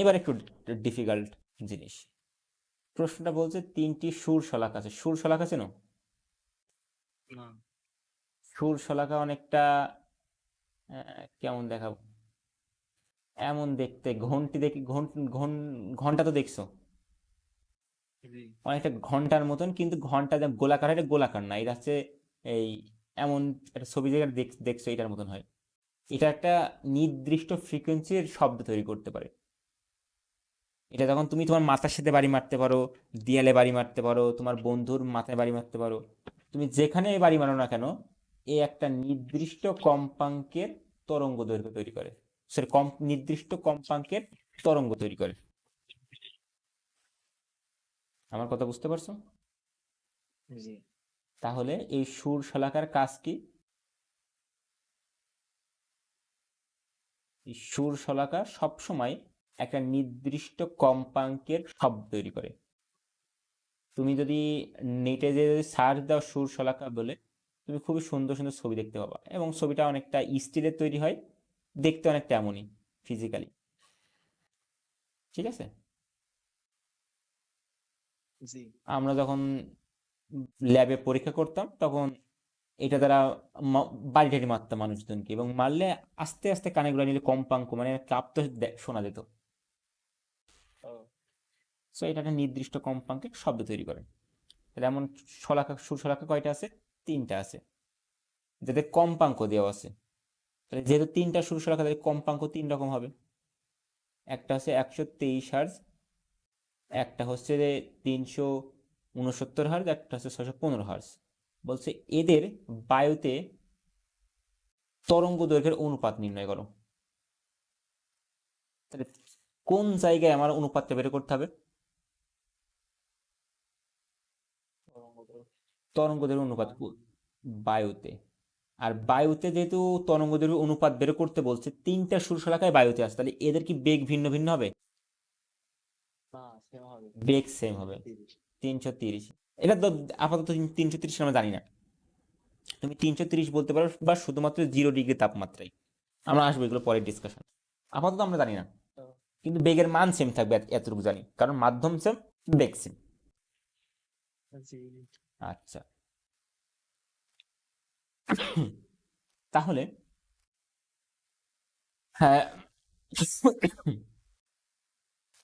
এবার একটু ডিফিকাল্ট জিনিস। প্রশ্নটা বলছে তিনটি সুর শলাক আছে। সুর শলাক আছে না? সুর শলাকা অনেকটা কেমন দেখাবো? এমন দেখতে ঘন্টি দেখি ঘন ঘন- ঘণ্টা তো দেখছ? অনেকটা ঘণ্টার মতন কিন্তু ঘণ্টা গোলাকার এটা গোলাকার না। এটা হচ্ছে এই এমন একটা ছবি জায়গায় দেখ- দেখছ এটার মতন হয়। এটা একটা নির্দিষ্ট ফ্রিকোয়েন্সির শব্দ তৈরি করতে পারে। এটা যখন তুমি তোমার মাথার সাথে বাড়ি মারতে পারো দেয়ালে বাড়ি মারতে পারো তোমার বন্ধুর মাথায় বাড়ি মারতে পারো তুমি যেখানে বাড়ি মারো না কেন এ একটা নির্দিষ্ট কম্পাঙ্কের তরঙ্গ দৈর্ঘ্য তৈরি করে। সরি কম নির্দিষ্ট কম্পাঙ্কের তরঙ্গ তৈরি করে। আমার কথা বুঝতে পারছ? জি। তাহলে এই সুর শলাকার কাজ কি? এই সুর শলাকা সবসময় একটা নির্দিষ্ট কম্পাঙ্কের শব্দ তৈরি করে। তুমি যদি নেটে যে যদি সার্চ দাও সুর শলাকা বলে তুমি খুবই সুন্দর সুন্দর ছবি দেখতে পাবা এবং ছবিটা অনেকটা স্টিলের তৈরি হয় দেখতে অনেকটা এমনই ফিজিক্যালি ঠিক আছে? আমরা যখন ল্যাবে পরীক্ষা করতাম তখন এটা দ্বারা বাড়ি টাড়ি মারতাম মানুষজনকে এবং মারলে আস্তে আস্তে কানে গুলো নিলে কম্পাঙ্ক মানে কাঁপতে দে- শোনা যেত। সো এটা একটা নির্দিষ্ট কম্পাঙ্কের শব্দ তৈরি করে। তাহলে এমন শলাকা সুশলাকা কয়টা আছে? তিনটা আছে। যাতে কম্পাঙ্ক দেওয়া আছে। তাহলে যেহেতু তিনটা সুশলাকা তাহলে কম্পাঙ্ক তিন রকম হবে। একটা হচ্ছে একশো তেইশ হার্জ একটা হচ্ছে যে তিনশো উনসত্তর হার্জ একটা হচ্ছে ছশো পনেরো হার্জ বলছে এদের বায়ুতে তরঙ্গ দৈর্ঘ্যের অনুপাত নির্ণয় করো। তাহলে কোন জায়গায় আমার অনুপাতটা বের করতে হবে? তরঙ্গদের অনুপাত বায়ুতে। আর বায়ুতে যেহেতু তরঙ্গদের অনুপাত বের করতে বলছে তিনটা সুরশলাকায় বায়ুতে আসে তাহলে এদের কি বেগ ভিন্ন ভিন্ন হবে? বেগ সেম হবে। তিনশো তিরিশ। এটা তো আপাতত তিনশো তিরিশ আমরা জানি না। তুমি তিনশো তিরিশ বলতে পারো বা শুধুমাত্র জিরো ডিগ্রি তাপমাত্রায়। আমরা আসব এগুলো পরের ডিসকাশন আপাতত আমরা জানি না। কিন্তু বেগের মান সেম থাকবে এতটুকু জানি। কারণ মাধ্যম সেম বেগ সেম আচ্ছা। তাহলে হ্যাঁ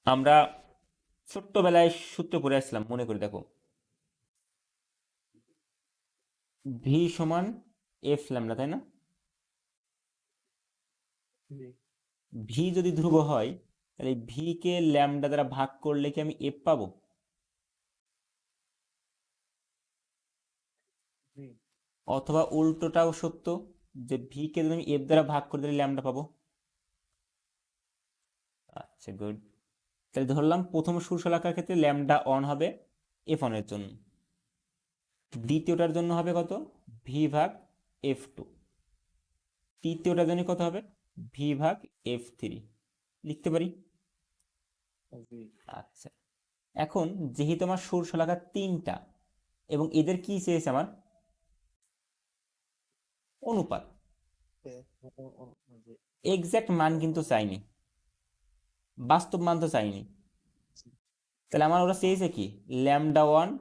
আমরা ছোট্টবেলায় সূত্র পড়ে আসলাম মনে করি দেখো। ভি সমান এফ ল্যামডা তাই না? ভি যদি ধ্রুব হয় তাহলে ভি কে ল্যামডা দ্বারা ভাগ করলে কি আমি এফ পাবো? অথবা উল্টোটাও সত্য যে ভি কে যদি আমি এফ দ্বারা ভাগ করে দিলে ল্যামডা পাবো। আচ্ছা গুড তাহলে ধরলাম প্রথম সুরশলাকার ক্ষেত্রে ল্যামডা অন হবে এফ অনের জন্য। দ্বিতীয়টার জন্য হবে কত? ভি ভাগ এফ টু তৃতীয়টার জন্য কত হবে? ভি ভাগ এফ থ্রি লিখতে পারি? আচ্ছা। এখন যেহেতু আমার সুর শলাকা তিনটা এবং এদের কি চেয়েছে আমার? অনুপাত। জি। এক্সাক্ট মান কিন্তু চাইনি। বাস্তব মান তো চাইনি। তাহলে আমার ওরা চেয়েছে কি? ল্যামডা ওয়ান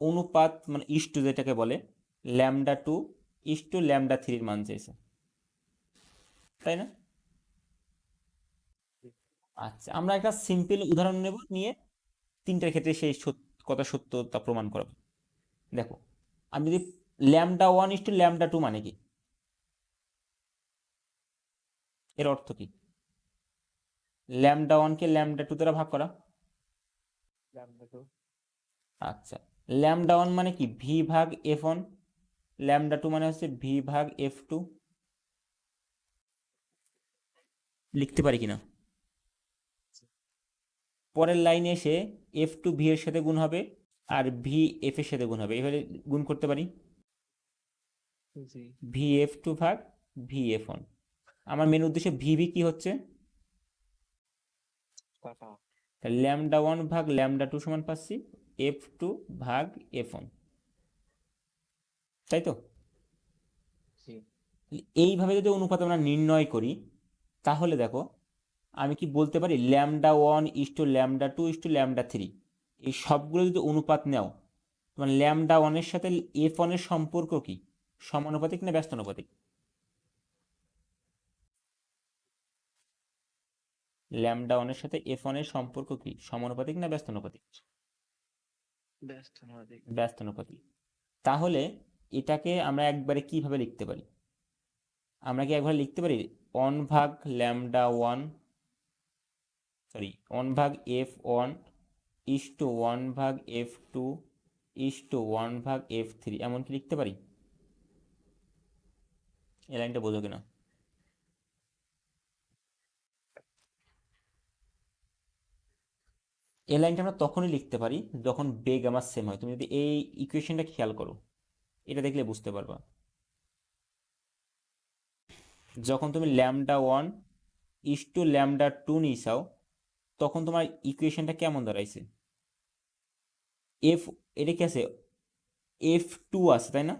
অনুপাত মানে ইস টু যেটাকে বলে lambda two is to lambda থ্রির মান চেয়েছে। তাই না? আচ্ছা আমরা একটা সিম্পল উদাহরণ নেব নিয়ে তিনটার ক্ষেত্রে সেই কথা সত্য তা প্রমাণ করাবো। দেখো আমি যদি lambda one is to lambda two মানে কি? এর অর্থ কি? ল্যামডা ওয়ানকে ল্যামডা টু দ্বারা ভাগ করা। ল্যামডা টু আচ্ছা ল্যামডা ওয়ান মানে কি? ভি ভাগ এফ ওয়ান ল্যামডা টু মানে হচ্ছে ভি ভাগ এফ টু লিখতে পারি কিনা? পরের লাইনে এসে এফ টু ভি এর সাথে গুণ হবে আর ভি এফ এর সাথে গুণ হবে। এভাবে গুণ করতে পারি? ভি এফ টু ভাগ ভি এফ ওয়ান আমার মেন উদ্দেশ্য ভি ভি কি হচ্ছে? ল্যামডা ওয়ান ভাগ ল্যামডা টু সমান পাচ্ছি। এফ টু ভাগ এফ ওয়ান তাই তো? এইভাবে যদি অনুপাত আমরা নির্ণয় করি তাহলে দেখো আমি কি বলতে পারি? Lambda one is to lambda two is to lambda three. এই সবগুলো যদি অনুপাত নাও তোমার ল্যামডা ওয়ানের সাথে এফ ওয়ানের সম্পর্ক কি? সমানুপাতিক না ব্যস্তানুপাতিক? ল্যামডা ওয়ানের সাথে এফ ওয়ানের সম্পর্ক কি? সমানুপাতিক না ব্যস্তানুপাতিক? ব্যস্ত নদী ব্যস্তানুপাতিক। তাহলে এটাকে আমরা একবারে কীভাবে লিখতে পারি? আমরা কি একবার লিখতে পারি? ওয়ান ভাগ ল্যামডা ওয়ান সরি ওয়ান ভাগ F one is to one ভাগ F two is to one ভাগ এফ থ্রি এমন কি লিখতে পারি? এই লাইনটা বোঝো কিনা? এই লাইনটা আমরা তখনই লিখতে পারি যখন বেগ আমার সেম হয়। তুমি যদি এই ইকুয়েশনটা খেয়াল করো, এটা দেখলে বুঝতে পারবা। যখন তুমি lambda one is to lambda two নিসাও তখন তোমার ইকুয়েশনটা কেমন দাঁড়াইছে? এফ এটা কি আছে? এফ টু আছে, তাই না?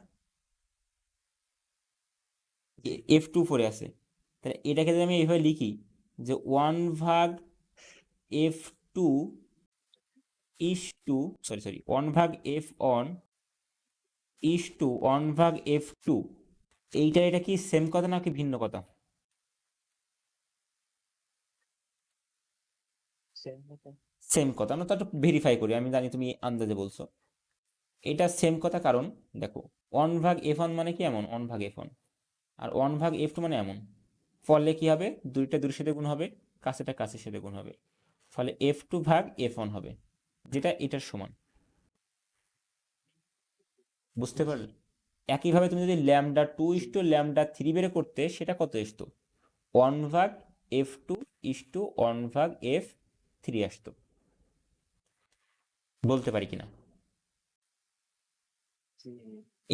এফ টু ফোরে আছে। তাহলে এটাকে যদি আমি এইভাবে লিখি, যে ওয়ান ভাগ F two is to sorry sorry one ভাগ F one is to one ভাগ এফ টু এইটা এটা কি সেম কথা নাকি ভিন্ন কথা? সেম কথা। আমরা তো একটু ভেরিফাই করি, আমি জানি তুমি আন্দাজে বলছো। এটা সেম কথা, কারণ দেখো ওয়ান ভাগ এফ ওয়ান মানে কি এমন? ওয়ান ভাগ এফ ওয়ান আর ওয়ান ভাগ এফ টু মানে এমন। ফলে কি হবে? দুইটা দুইয়ের সাথে গুণ হবে কাছেটা কাছের সাথে গুণ হবে। ফলে এফ টু ভাগ এফ ওয়ান হবে, যেটা এটার সমান। বুঝতে পারলে? একইভাবে তুমি যদি lambda two is to lambda three বের করতে, সেটা কত আসতো ওয়ান ভাগ F two is to one ভাগ এফ থ্রি আসতো। বলতে পারি কিনা?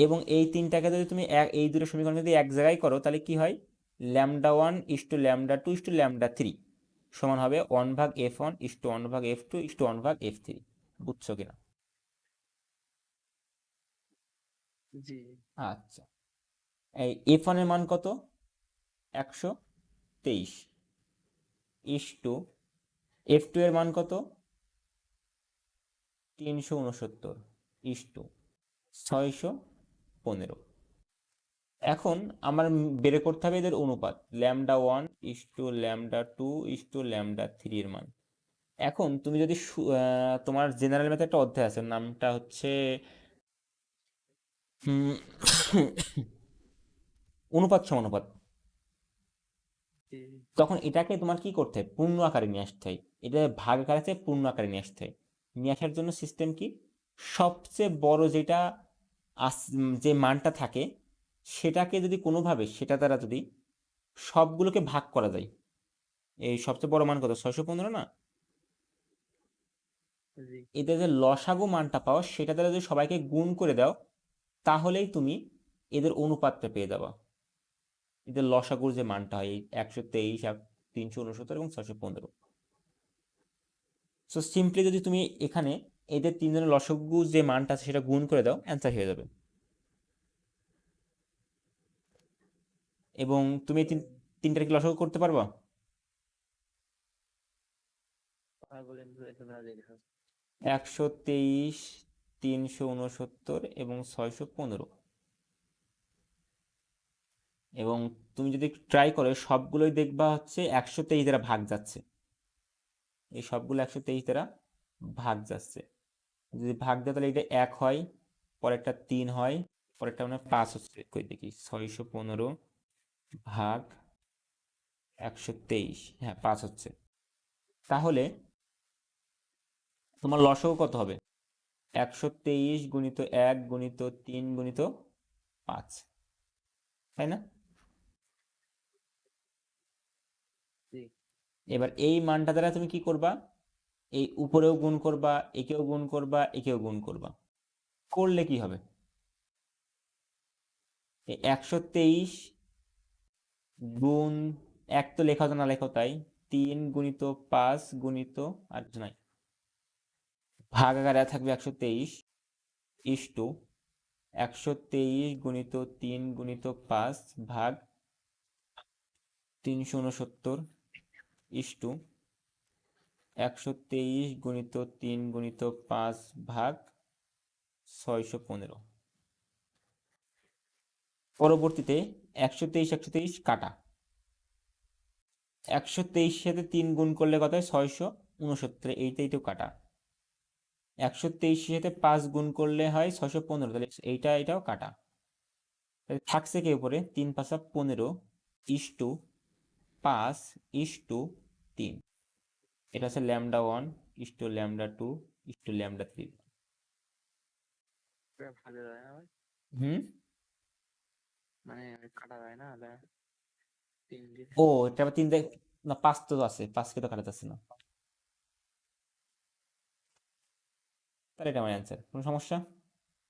এবং এই তিনটাকে যদি তুমি এই দুটো সমীকরণ যদি এক জায়গায় করো তাহলে কি হয়? Lambda one is to lambda two is to lambda three সমান হবে ওয়ান ভাগ F one is to one ভাগ F two is to one ভাগ এফ থ্রি। বুঝছ কিনা? আচ্ছা। এই এফ ওয়ানের মান কত? একশো তেইশ। ইস টু এফ টু এর মান কত? তিনশো উনসত্তর ইস টু ছয়শো পনেরো। এখন আমার বের করতে হবে এদের অনুপাত। Lambda one is to lambda two is to lambda three এর মান। এখন তুমি যদি তোমার জেনারেল ম্যাথে একটা অধ্যায় আছে নামটা হচ্ছে অনুপাত সমানুপাত। তখন এটাকে তোমার কি করতে হয়? পূর্ণ আকারে নিয়ে আসতে হয়। এটা ভাগ আকারে থেকে পূর্ণ আকারে নিয়ে আসতে। হয় নিয়ে আসার জন্য সিস্টেম কি? সবচেয়ে বড় যেটা যে মানটা থাকে সেটাকে যদি কোনোভাবে সেটা দ্বারা যদি সবগুলোকে ভাগ করা যায় এই সবচেয়ে বড় মান কত? ছয়শো পনেরো না? এতে যে লসাগু মানটা পাও সেটা দ্বারা যদি সবাইকে গুণ করে দাও তাহলেই তুমি এদের অনুপাতটা পেয়ে যাবা। এদের লসাগুর যে মানটা হয় একশো তেইশ তিনশো উনসত্তর এবং ছশো পনেরো। সো সিম্পলি যদি তুমি এখানে এদের তিনজনের লসাগু যে মানটা আছে সেটা গুণ করে দাও অ্যান্সার হয়ে যাবে। এবং তুমি তিনটার কি লসাগু করতে পারবা? একশো তেইশ, তিনশো উনসত্তর এবং ছয়শো পনেরো। এবং তুমি যদি ট্রাই করো, সবগুলোই দেখবা হচ্ছে একশো তেইশ দ্বারা ভাগ যাচ্ছে। এই সবগুলো একশো তেইশ দ্বারা ভাগ যাচ্ছে। যদি ভাগ দেয় তাহলে এটা এক হয়, পরেরটা তিন হয়, পরেরটা মানে পাঁচ হচ্ছে। কই দেখি, ছয়শো পনেরো ভাগ একশো তেইশ হ্যাঁ পাঁচ হচ্ছে। তাহলে তোমার লসও কত হবে? একশো তেইশ গুণিত এক গুণিত তিন গুণিত পাঁচ, তাই না? এবার এই মানটা দ্বারা তুমি কি করবা? এই উপরেও গুণ করবা, একেও গুণ করবা, একেও গুণ করবা। করলে কি হবে? একশো তেইশ গুণ এক তো লেখা হতো না, লেখো তাই। তিন গুণিত পাঁচ গুণিত আর নাই। ভাগ আকারে থাকবে একশো তেইশ ইস টু। একশো তেইশ গুণিত তিন গুণিত পাঁচ ভাগ তিনশো উনসত্তর ইস টু একশো তেইশ গুণিত তিন গুণিত পাঁচ ভাগ ছয়শো পনেরো। পরবর্তীতে একশো তেইশ একশো তেইশ কাটা। একশো তেইশ সাথে তিন গুণ করলে কত হয়? ছয়শো উনসত্তর এইটা এইটাও কাটা। একশো তেইশ সাথে পাঁচ গুণ করলে হয় ছয়শো পনেরো, তাহলে এইটা, এটাও কাটা। থাকছে কি উপরে? তিন পাঁচা পনেরো, ইস টু পাঁচ ইস টু তিন। এটা হচ্ছে lambda one is to lambda two is to lambda three. হুম? মানে কাটা যায় না? ও এটা আবার তিন না পাঁচ তো আছে পাঁচকে তো কাটা যাচ্ছে না। তাহলে এটা আমার অ্যান্সার কোনো সমস্যা?